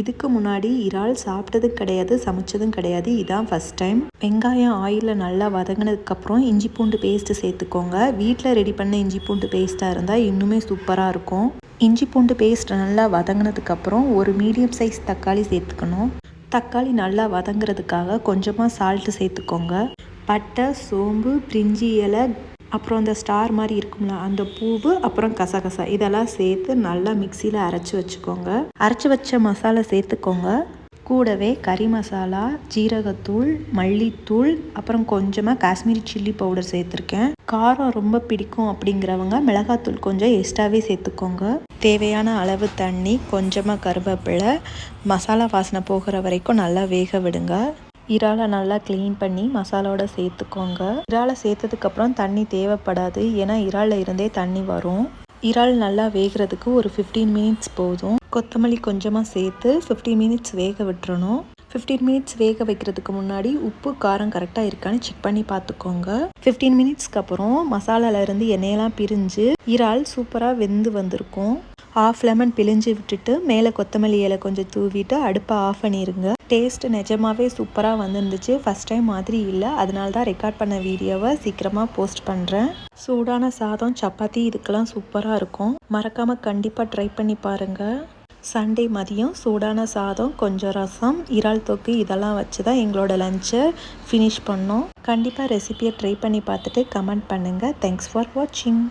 இதுக்கு முன்னாடி இறால் சாப்பிட்டதும் கிடையாது சமைச்சதும் கிடையாது. இதான் ஃபஸ்ட் டைம் வெங்காயம் ஆயிலில் நல்லா வதங்கினதுக்கப்புறம் இஞ்சி பூண்டு பேஸ்ட்டு சேர்த்துக்கோங்க. வீட்டில் ரெடி பண்ண இஞ்சி பூண்டு பேஸ்ட்டாக இருந்தால் இன்னுமே சூப்பராக இருக்கும். இஞ்சி பூண்டு பேஸ்ட் நல்லா வதங்கினதுக்கப்புறம் ஒரு மீடியம் சைஸ் தக்காளி சேர்த்துக்கணும். தக்காளி நல்லா வதங்குறதுக்காக கொஞ்சமாக சால்ட்டு சேர்த்துக்கோங்க. பட்டை சோம்பு பிரிஞ்சி இலை அப்புறம் அந்த ஸ்டார் மாதிரி இருக்கும்ல அந்த பூவு அப்புறம் கசகசா இதெல்லாம் சேர்த்து நல்லா மிக்சியில் அரைச்சி வச்சுக்கோங்க. அரைச்சி வச்ச மசாலா சேர்த்துக்கோங்க. கூடவே கறி மசாலா ஜீரகத்தூள் மல்லித்தூள் அப்புறம் கொஞ்சமாக காஷ்மீரி சில்லி பவுடர் சேர்த்துருக்கேன். காரம் ரொம்ப பிடிக்கும் அப்படிங்கிறவங்க மிளகாத்தூள் கொஞ்சம் எக்ஸ்ட்ராவே சேர்த்துக்கோங்க. தேவையான அளவு தண்ணி கொஞ்சமாக கருவேப்பிலை மசாலா வாசனை போகிற வரைக்கும் நல்லா வேக விடுங்க. இறாலை நல்லா க்ளீன் பண்ணி மசாலாவோட சேர்த்துக்கோங்க. இறாலை சேர்த்ததுக்கப்புறம் தண்ணி தேவைப்படாது. ஏன்னா இறாலில் இருந்தே தண்ணி வரும். இறால் நல்லா வேகிறதுக்கு ஒரு ஃபிஃப்டீன் மினிட்ஸ் போதும். கொத்தமல்லி கொஞ்சமாக சேர்த்து ஃபிஃப்டீன் மினிட்ஸ் வேக விட்டுறணும். ஃபிஃப்டீன் மினிட்ஸ் வேக வைக்கிறதுக்கு முன்னாடி உப்பு காரம் கரெக்டாக இருக்கான்னு செக் பண்ணி பார்த்துக்கோங்க. ஃபிஃப்டீன் மினிட்ஸ்க்கு அப்புறம் மசாலாவிலேருந்து எண்ணெயெல்லாம் பிரிஞ்சு இறால் சூப்பராக வெந்து வந்திருக்கும். ஆஃப் லெமன் பிழிஞ்சு விட்டுட்டு மேலே கொத்தமல்லி இலை கொஞ்சம் தூவிட்டு அடுப்பை ஆஃப் பண்ணிடுங்க டேஸ்ட் நிஜமாவே சூப்பராக வந்துருந்துச்சு. ஃபஸ்ட் டைம் மாதிரி இல்லை. அதனால தான் ரெக்கார்ட் பண்ண வீடியோவை சீக்கிரமாக போஸ்ட் பண்ணுறேன் சூடான சாதம் சப்பாத்தி இதுக்கெல்லாம் சூப்பராக இருக்கும். மறக்காமல் கண்டிப்பாக ட்ரை பண்ணி பாருங்கள் சண்டே மதியம் சூடான சாதம் கொஞ்சம் ரசம் இறால் தொக்கு இதெல்லாம் வச்சு தான் எங்களோட லஞ்சை ஃபினிஷ் பண்ணோம். கண்டிப்பாக ரெசிபியை ட்ரை பண்ணி பார்த்துட்டு கமெண்ட் பண்ணுங்கள் தேங்க்ஸ் ஃபார் வாட்சிங்